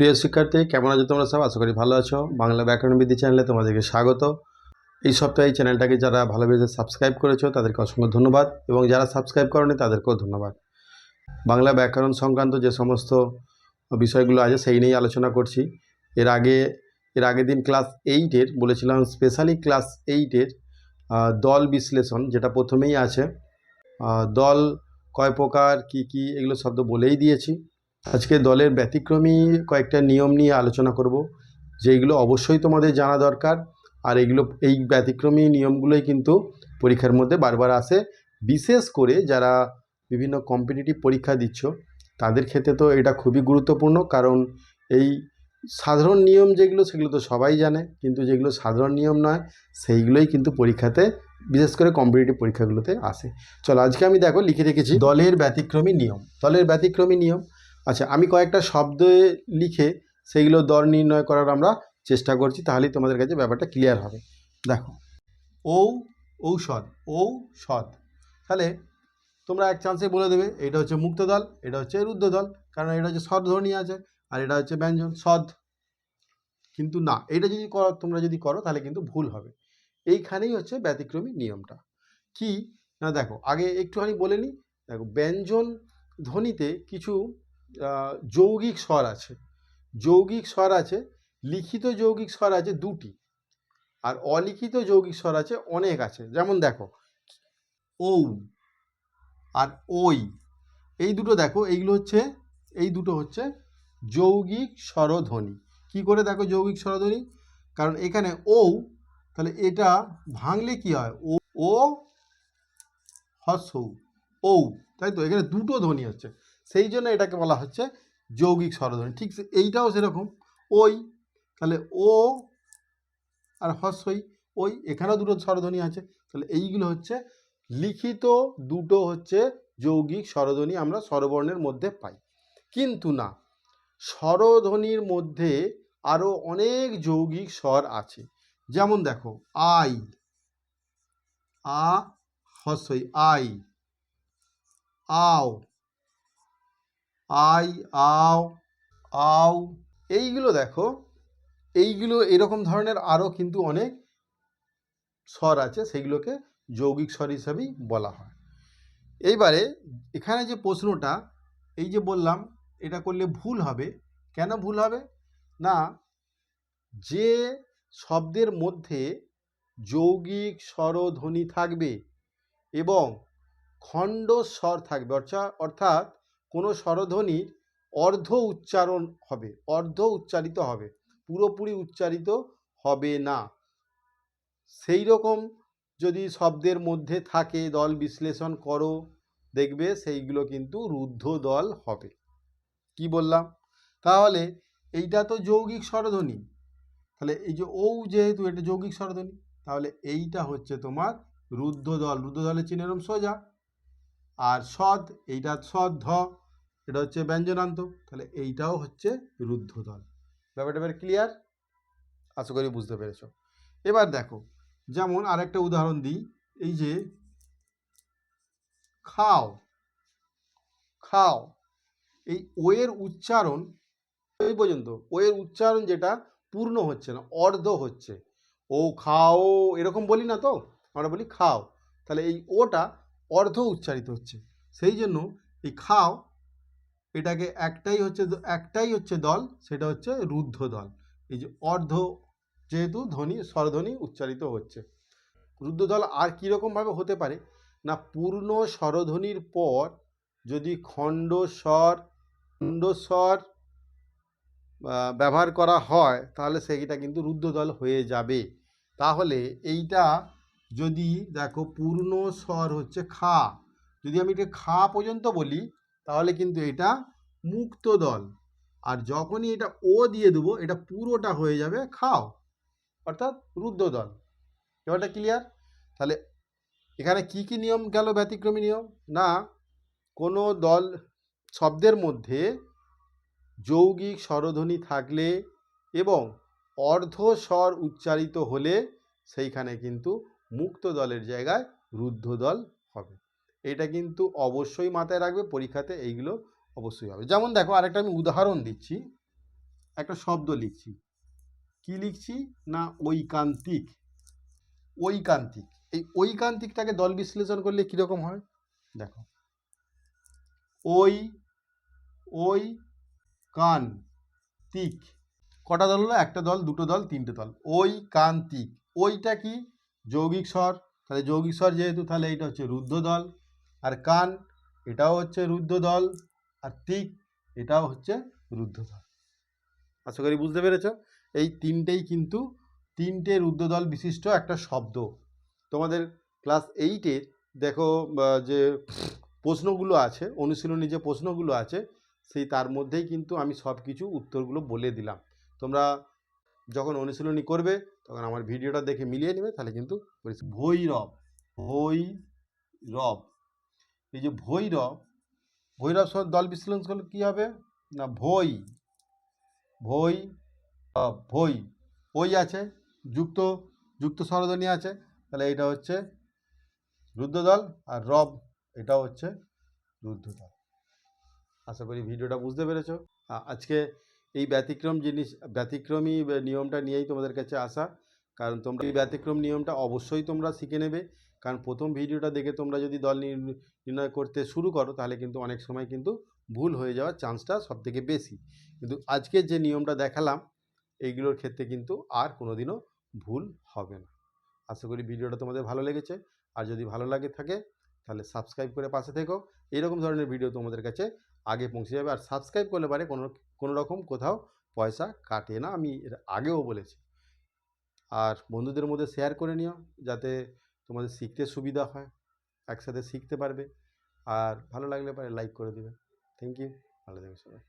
প্রিয় শিক্ষার্থী, কেমন আছো তোমরা সব? আশা করি ভালো আছো। বাংলা ব্যাকরণ বিদ্যা চ্যানেলে তোমাদেরকে স্বাগত। এই সপ্তাহে এই চ্যানেলটাকে যারা ভালোবেসে সাবস্ক্রাইব করেছ, তাদেরকে অসংখ্য ধন্যবাদ। এবং যারা সাবস্ক্রাইব করনি, তাদেরকেও ধন্যবাদ। বাংলা ব্যাকরণ সংক্রান্ত যে সমস্ত বিষয়গুলো আছে, সেই নিয়েই আলোচনা করছি। এর আগে, এর আগের দিন ক্লাস এইটের বলেছিলাম স্পেশালি ক্লাস এইটের দল বিশ্লেষণ, যেটা প্রথমেই আছে। দল কয় প্রকার, কী কী, এগুলো শব্দ বলেই দিয়েছি। আজকে দলের ব্যতিক্রমী কয়েকটা নিয়ম নিয়ে আলোচনা করব, যেইগুলো অবশ্যই তোমাদের জানা দরকার। আর এগুলো, এই ব্যতিক্রমী নিয়মগুলোই কিন্তু পরীক্ষার মধ্যে বারবার আসে। বিশেষ করে যারা বিভিন্ন কম্পিটিটিভ পরীক্ষা দিচ্ছ, তাদের ক্ষেত্রে তো এটা খুবই গুরুত্বপূর্ণ। কারণ এই সাধারণ নিয়ম যেগুলো, সেগুলো তো সবাই জানে। কিন্তু যেগুলো সাধারণ নিয়ম নয়, সেইগুলোই কিন্তু পরীক্ষাতে, বিশেষ করে কম্পিটিটিভ পরীক্ষাগুলোতে আসে। চলো, আজকে আমি দেখো, লিখে রেখেছি দলের ব্যতিক্রমী নিয়ম। দলের ব্যতিক্রমী নিয়ম আচ্ছা আমি কয়েকটা শব্দ লিখে সেইগুলো দর নির্ণয় করার আমরা চেষ্টা করছি, তাহলেই তোমাদের কাছে ব্যাপারটা ক্লিয়ার হবে। দেখো, ঔ, ঔষধ ঔষধ। তাহলে তোমরা এক চান্সে বলে দেবে, এটা হচ্ছে মুক্ত দল এটা হচ্ছে রুদ্ধ দল কারণ এটা হচ্ছে স্বরধ্বনি আছে, আর এটা হচ্ছে ব্যঞ্জন, সদ। কিন্তু না, এটা যদি করো, তোমরা যদি করো, তাহলে কিন্তু ভুল হবে। এইখানেই হচ্ছে ব্যতিক্রমী নিয়মটা। কি? না, দেখো, আগে একটুখানি বলে নিই দেখো, ব্যঞ্জন ধ্বনিতে কিছু যৌগিক স্বর আছে। যৌগিক স্বর আছে, লিখিত যৌগিক স্বর আছে দুটি, আর অলিখিত যৌগিক স্বর আছে অনেক আছে। যেমন দেখো, ঔ আর ওই এই দুটো দেখো, এইগুলো হচ্ছে, এই দুটো হচ্ছে যৌগিক স্বরধ্বনি। কি করে দেখো যৌগিক স্বরধ্বনি? কারণ এখানে ঔ, তাহলে এটা ভাঙলে কি হয়? ও ও হস্যৌ ঔ, তাই তো? এখানে দুটো ধ্বনি হচ্ছে। সেই জন্য এটাকে বলা হচ্ছে যৌগিক স্বরধ্বনি। ঠিক এইটাও সেরকম। ওই, তাহলে ও আর হস্যই, ওই, এখানেও দুটো স্বরধ্বনি আছে। তাহলে এইগুলো হচ্ছে লিখিত দুটো হচ্ছে যৌগিক স্বরধ্বনি আমরা স্বরবর্ণের মধ্যে পাই। কিন্তু না, স্বরধ্বনির মধ্যে আরও অনেক যৌগিক স্বর আছে। যেমন দেখো, আই, আ, হস্যই, আই, আও আই, আও আও। এইগুলো দেখো, এইগুলো এরকম ধরনের আরও কিন্তু অনেক স্বর আছে সেগুলোকে যৌগিক স্বর হিসাবেই বলা হয়। এইবারে এখানে যে প্রশ্নটা, এই যে বললাম, এটা করলে ভুল হবে। কেন ভুল হবে? না, যে শব্দের মধ্যে যৌগিক স্বরধ্বনি থাকবে এবং খণ্ড স্বর থাকবে অর্থাৎ অর্থাৎ কোনো স্বরধ্বনির অর্ধ উচ্চারণ হবে, অর্ধ উচ্চারিত হবে, পুরোপুরি উচ্চারিত হবে না। সেই রকম যদি শব্দের মধ্যে থাকে, দল বিশ্লেষণ করো, দেখবে সেইগুলো কিন্তু রুদ্ধ দল হবে। কি বললাম? তাহলে এইটা তো যৌগিক স্বরধ্বনি। তাহলে এই যে ঔ যেহেতু, এটা যৌগিক স্বরধ্বনি, তাহলে এইটা হচ্ছে তোমার রুদ্ধ দল। রুদ্ধ দলের চিহ্নরম সোজা। আর সদ এইটা সদ ধ। এটা হচ্ছে ব্যঞ্জনান্ত। তাহলে এইটাও হচ্ছে রুদ্ধ দল ব্যাপারটা এবার ক্লিয়ার আশা করি বুঝতে পেরেছ। এবার দেখো, যেমন আরেকটা উদাহরণ দিই, এই যে খাও খাও, এই ওয়ের উচ্চারণ, এই পর্যন্ত ওয়ের উচ্চারণ যেটা পূর্ণ হচ্ছে না, অর্ধ হচ্ছে। ও খাও, এরকম বলি না তো? আমরা বলি খাও। তাহলে এই ওটা অর্ধ উচ্চারিত হচ্ছে। সেই জন্য এই খাও এটাকে একটাই হচ্ছে একটাই হচ্ছে দল, সেটা হচ্ছে রুদ্ধ দল। এই যে অর্ধ যেহেতু ধ্বনি, স্বরধ্বনি উচ্চারিত হচ্ছে। রুদ্ধ দল আর কীরকমভাবে হতে পারে? না, পূর্ণ স্বরধ্বনির পর যদি খণ্ড স্বর খণ্ড স্বর ব্যবহার করা হয়, তাহলে সেইটা কিন্তু রুদ্ধ দল হয়ে যাবে। তাহলে এইটা যদি দেখো, পূর্ণ স্বর হচ্ছে খা। যদি আমি এটা খা পর্যন্ত বলি তাহলে কিন্তু এটা মুক্ত দল। আর যখনই এটা ও দিয়ে দেবো, এটা পুরোটা হয়ে যাবে খাও। অর্থাৎ রুদ্ধ দল। এবারটা ক্লিয়ার তাহলে এখানে কি কি নিয়ম গেল ব্যতিক্রমী নিয়ম? না, কোনো দল শব্দের মধ্যে যৌগিক স্বরধ্বনি থাকলে এবং অর্ধ স্বর উচ্চারিত হলে সেইখানে কিন্তু মুক্ত দলের জায়গায় রুদ্ধ দল হবে। এটা কিন্তু অবশ্যই মাথায় রাখবে, পরীক্ষাতে এইগুলো অবশ্যই হবে। যেমন দেখো, আরেকটা আমি উদাহরণ দিচ্ছি, একটা শব্দ লিখছি। কি লিখছি? না, ঐকান্তিক। ঐকান্তিক। এই ঐকান্তিকটাকে দল বিশ্লেষণ করলে কীরকম হয়? দেখো। ওই ওই, কান, তিক। কটা দল হলো? একটা দল, দুটো দল, তিনটে দল। ওই কান্তিক ওইটা কি? যৌগিক স্বর। তাহলে যৌগিক স্বর যেহেতু, তাহলে এটা হচ্ছে রুদ্ধ দল আর কান, এটাও হচ্ছে রুদ্ধ দল আর তিক, এটাও হচ্ছে রুদ্ধ দল আশা করি বুঝতে পেরেছ? এই তিনটেই কিন্তু, তিনটে রুদ্রদল বিশিষ্ট একটা শব্দ। তোমাদের ক্লাস এইটে দেখো যে প্রশ্নগুলো আছে, অনুশীলনী যে প্রশ্নগুলো আছে, সেই তার মধ্যেই কিন্তু আমি সব কিছু উত্তরগুলো বলে দিলাম। তোমরা যখন অনুশীলনী করবে, তখন আমার ভিডিওটা দেখে মিলিয়ে নেবে, তাহলে কিন্তু। ভৈরব ভৈরব। এই যে ভৈরব ভৈরব সহ দল বিশ্লেষণ করলে কী হবে? না ভই ভই ভই ওই আছে, যুক্ত যুক্ত স্বরধ্বনি আছে, তাহলে এটা হচ্ছে রুদ্রদল আর রব, এটাও হচ্ছে রুদ্রদল আশা করি ভিডিওটা বুঝতে পেরেছ। আজকে এই ব্যতিক্রম জিনিস, ব্যতিক্রমী নিয়মটা নিয়েই তোমাদের কাছে আসা, কারণ তোমরা এই ব্যতিক্রম নিয়মটা অবশ্যই তোমরা শিখে নেবে। কারণ প্রথম ভিডিওটা দেখে তোমরা যদি দল নির্ণ- নির্ণয় করতে শুরু করো, তাহলে কিন্তু অনেক সময় কিন্তু ভুল হয়ে যাওয়ার চান্সটা সবথেকে বেশি। কিন্তু আজকে যে নিয়মটা দেখালাম, এইগুলোর ক্ষেত্রে কিন্তু আর কোনোদিনও ভুল হবে না। আশা করি ভিডিওটা তোমাদের ভালো লেগেছে। আর যদি ভালো লাগে থাকে, তাহলে সাবস্ক্রাইব করে পাশে থেকো। এরকম ধরনের ভিডিও তোমাদের কাছে আগে পৌঁছে যাবে। আর সাবস্ক্রাইব করলে পারে কোনো কোনো রকম কোথাও পয়সা কাটে না, আমি এর আগেও বলেছি। আর বন্ধুদের মধ্যে শেয়ার করে নিও, যাতে তোমাদের শিখতে সুবিধা হয়, একসাথে শিখতে পারবে, আর ভালো লাগলে পারে লাইক করে দেবে। থ্যাংক ইউ ভালো থাকবে সবাই।